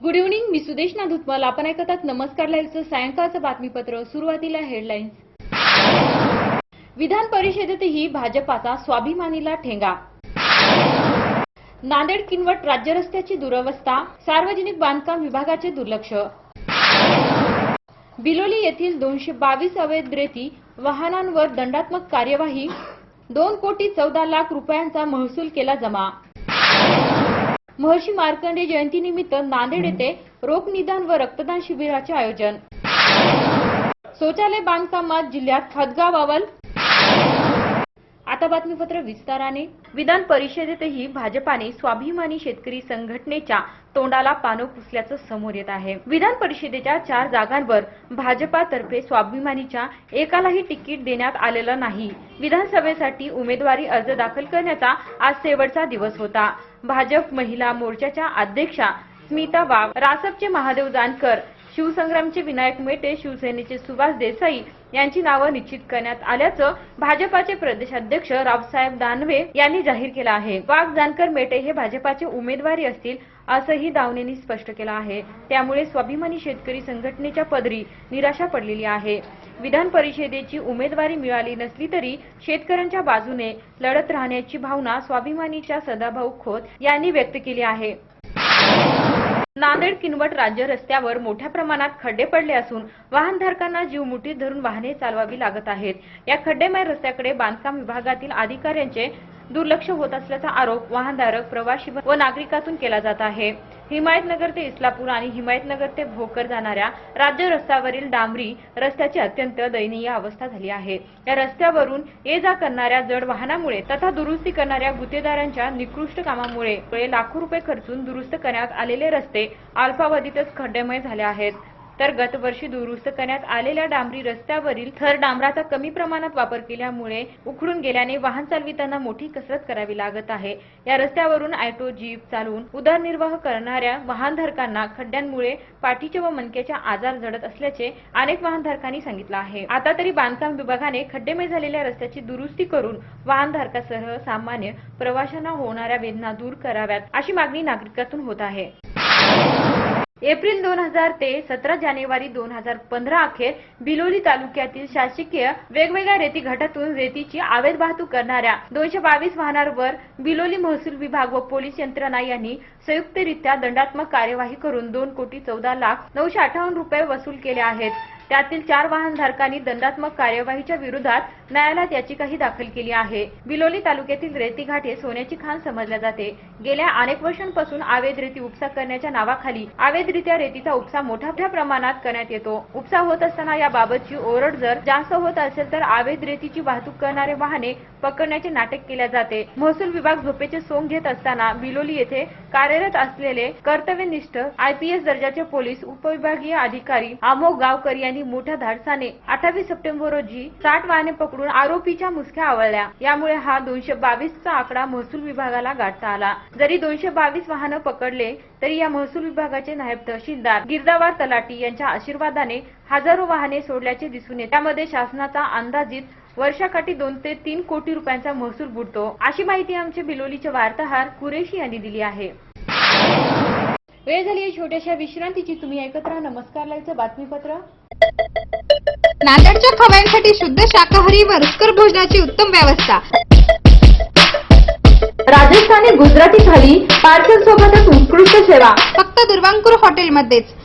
Good evening मी सुदेशना धुतमल आपण ऐकतात नमस्कार लाईव्हचं सायंकाळचं बातमीपत्र. सुरुवातीला हेडलाईन्स विधान परिषदेतही भाजपाचा स्वाभिमानीला ठेंगा. नांदेड किनवट राज्य रस्त्याची दुरवस्था सार्वजनिक बांधकाम विभागाचे दुर्लक्ष. बिलोली येथील दोनशे बावीस अवैध रेती वाहनांवर दंडात्मक कार्यवाही दोन कोटी चौदा लाख रुपयांचा महसूल केला जमा. महर्षी मार्कंडे जयंतीनिमित्त नांदेड येथे रोग निदान व रक्तदान शिबिराचे आयोजन. शौचालय बांधकामात जिल्ह्यात खतगाव अव्वल आता बातमीपत्र विस्ताराने. विधान परिषदेतही भाजपाने स्वाभिमानी शेतकरी संघटनेच्या तोंडाला पानं पुसल्याचं समोर येत आहे. विधान परिषदेच्या चार जागांवर भाजपातर्फे स्वाभिमानीच्या एकालाही तिकीट देण्यात आलेलं नाही. विधानसभेसाठी उमेदवारी अर्ज दाखल करण्याचा आज शेवटचा दिवस होता. भाजप महिला मोर्चाच्या अध्यक्षा स्मिता वाघ रासपचे महादेव जानकर शिवसंग्रामचे विनायक मेटे शिवसेनेचे सुभाष देसाई यांची नावं निश्चित करण्यात आल्याचं भाजपाचे प्रदेशाध्यक्ष रावसाहेब दानवे यांनी जाहीर केलं आहे. वाघ जानकर मेटे हे भाजपाचे उमेदवारी असतील असंही दावणेंनी स्पष्ट केलं आहे. त्यामुळे स्वाभिमानी शेतकरी संघटनेच्या पदरी निराशा पडलेली आहे. विधान परिषदेची उमेदवारी मिळाली नसली तरी शेतकऱ्यांच्या बाजूने लढत राहण्याची भावना स्वाभिमानीच्या सदाभाऊ खोत यांनी व्यक्त केली आहे. नांदेड किनवट राज्य रस्त्यावर मोठ्या प्रमाणात खड्डे पडले असून वाहनधारकांना जीव मुठीत धरून वाहने चालवावी लागत आहेत. या खड्डेमय रस्त्याकडे बांधकाम विभागातील अधिकाऱ्यांचे दुर्लक्ष होत असल्याचा आरोप वाहनधारक प्रवाशी व नागरिकातून केला जात आहे. हिमायतनगर ते इस्लापूर आणि हिमायतनगर ते भोकर जाणाऱ्या राज्य रस्त्यावरील डांबरी रस्त्याची अत्यंत दयनीय अवस्था झाली आहे. या रस्त्यावरून ये जा करणाऱ्या जड वाहनामुळे तथा दुरुस्ती करणाऱ्या गुत्तेदारांच्या निकृष्ट कामामुळे लाखो रुपये खर्चून दुरुस्त करण्यात आलेले रस्ते अल्पावधीतच खड्डेमय झाले आहेत. तर गतवर्षी दुरुस्त करण्यात आलेल्या डांबरी रस्त्यावरील थर डांबराचा कमी प्रमाणात वापर केल्यामुळे उखडून गेल्याने वाहन चालविताना मोठी कसरत करावी लागत आहे. या रस्त्यावरून ऑटो जीप चालवून उदरनिर्वाह करणाऱ्या वाहनधारकांना खड्ड्यांमुळे पाठीच्या व मनक्याच्या आजार जडत असल्याचे अनेक वाहनधारकांनी सांगितलं आहे. आता तरी बांधकाम विभागाने खड्डेमय झालेल्या रस्त्याची दुरुस्ती करून वाहनधारकासह सामान्य प्रवाशांना होणाऱ्या वेदना दूर कराव्यात अशी मागणी नागरिकातून होत आहे. एप्रिल दोन हजार ते सतरा जानेवारी दोन हजार पंधरा अखेर बिलोली तालुक्यातील शासकीय वेगवेगळ्या रेती घाटातून रेतीची अवैध वाहतूक करणाऱ्या दोनशे बावीस वाहनांवर बिलोली महसूल विभाग व पोलीस यंत्रणा यांनी संयुक्तरित्या दंडात्मक कार्यवाही करून दोन कोटी चौदा लाख नऊशे अठ्ठावन्न रुपये वसूल केले आहेत. त्यातील चार वाहनधारकांनी दंडात्मक कार्यवाहीच्या विरोधात न्यायालयात याचिकाही दाखल केली आहे. बिलोली तालुक्यातील रेतीघाट हे सोन्याची खाण समजल्या जाते. गेल्या अनेक वर्षांपासून आवेद रेती उपसा करण्याच्या नावाखाली आवेदरित्या रेतीचा उपसा मोठ्या प्रमाणात करण्यात येतो. उपसा होत असताना याबाबतची ओरड जर जास्त होत असेल तर आवेद रेतीची वाहतूक करणारे वाहने पकडण्याचे नाटक केले जाते. महसूल विभाग झोपेचे सोंग घेत असताना बिलोली येथे कार्यरत असलेले कर्तव्यनिष्ठ आयपीएस दर्जाचे पोलीस उपविभागीय अधिकारी अमोग गावकर यांनी मोठ्या धाडसाने अठ्ठावीस सप्टेंबर रोजी साठ वाहने पकडून आरोपीच्या मुसक्या आवळल्या. यामुळे हा दोनशे बावीसचा आकडा महसूल विभागाला गाठता आला. जरी दोनशे बावीस वाहनं पकडले तरी या महसूल विभागाचे नायब तहसीलदार गिरदावार तलाटी यांच्या आशीर्वादाने हजारो वाहने सोडल्याचे दिसून येते. त्यामध्ये शासनाचा अंदाजित वर्षाकाठी दोन ते तीन कोटी रुपयांचा महसूल बुडतो. अशी माहिती आमचे बिलोलीचे वार्ताहर कुरेशी यांनी दिली आहे. वेळ झाली छोट्याशा विश्रांतीची. तुम्ही ऐकत राहा नमस्कार लाईचं बातमीपत्र. नांदेडच्या खवयांसाठी शुद्ध शाकाहारी व रुचकर भोजनाची उत्तम व्यवस्था. राजस्थानी गुजराती थाली पार्सल सोबतच उत्कृष्ट सेवा. फक्त दुर्वांकुर हॉटेलमध्येच.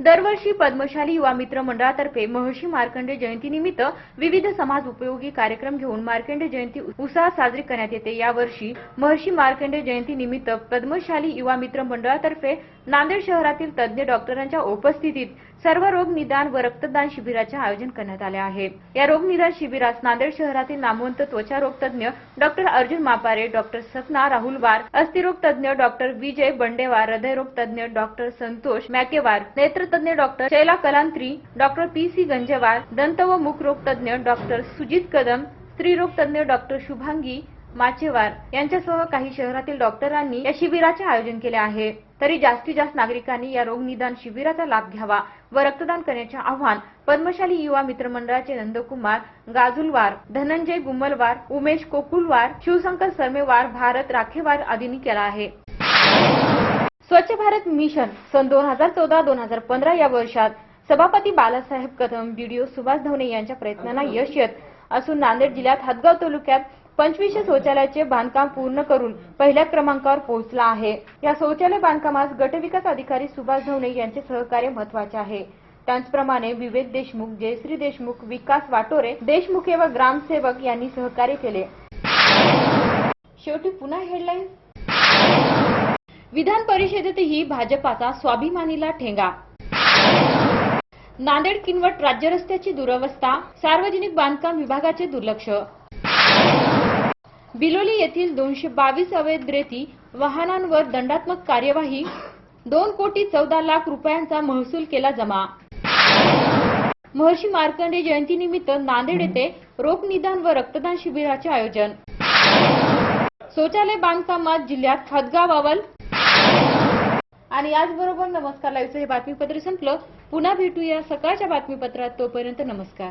दरवर्षी पद्मशाली युवा मित्र मंडळातर्फे महर्षी मार्कंडे जयंतीनिमित्त विविध समाज उपयोगी कार्यक्रम घेऊन मार्कंडे जयंती उत्साहात साजरी करण्यात येते. यावर्षी महर्षी मार्कंडे जयंती निमित्त पद्मशाली युवा मित्र मंडळातर्फे नांदेड शहरातील तज्ज्ञ डॉक्टरांच्या उपस्थितीत सर्व रोग निदान व रक्तदान शिबिराचे आयोजन करण्यात आले आहे. या रोग निदान शिबिरास नांदेड शहरातील नामवंत त्वचा रोग तज्ज्ञ doctor Arjun Mapare doctor Sapna Rahulwar अस्थिरोग तज्ज्ञ डॉक्टर विजय बंडेवार हृदयरोग तज्ज्ञ doctor Santosh मॅकेवार नेत्रतज्ञ doctor Shaila Kalantri doctor P C Ganjewar दंत व मुख रोग तज्ज्ञ डॉक्टर सुजित कदम स्त्रीरोग तज्ज्ञ डॉक्टर शुभांगी माचेवार यांच्यासह काही शहरातील डॉक्टरांनी या शिबिराचे आयोजन केले आहे. तरी जास्तीत जास्त नागरिकांनी या रोग निदान शिबिराचा लाभ घ्यावा व रक्तदान करण्याचे आवाहन पद्मशाली युवा मित्रमंडळाचे नंदकुमार गाजुलवार धनंजय गुमलवार उमेश कोकुलवार शिवशंकर सरमेवार भारत राखेवार आदींनी केला आहे. स्वच्छ भारत मिशन सन दोन हजार चौदा दोन हजार पंधरा या वर्षात सभापती बालासाहेब कदम बीडीओ सुभाष धवणे यांच्या प्रयत्नांना यश येत असून नांदेड जिल्ह्यात हदगाव तालुक्यात पंचवीसशे शौचालयाचे बांधकाम पूर्ण करून पहिल्या क्रमांकावर पोहोचला आहे. या शौचालय बांधकामास गटविकास अधिकारी सुभाष धवणे यांचे सहकार्य महत्त्वाचे आहे. त्याचप्रमाणे विवेक देशमुख जयश्री देशमुख विकास वाटोरे देशमुखे व ग्रामसेवक यांनी सहकार्य केले. शेवटी पुन्हा हेडलाईन विधान परिषदेतही भाजपाचा स्वाभिमानीला ठेंगा. नांदेड किनवट राज्य रस्त्याची दुरवस्था सार्वजनिक बांधकाम विभागाचे दुर्लक्ष. बिलोली येथील दोनशे बावीस अवैध रेती वाहनांवर दंडात्मक कार्यवाही दोन कोटी चौदा लाख रुपयांचा महसूल केला जमा. महर्षी मार्कंडे जयंतीनिमित्त नांदेड येथे रोग निदान व रक्तदान शिबिराचे आयोजन. शौचालय बांधकामात जिल्ह्यात हदगाव अवल आणि याचबरोबर नमस्कार लाईव्हचं हे बातमीपत्र संपलं. पुन्हा भेटूया सकाळच्या बातमीपत्रात. तोपर्यंत नमस्कार.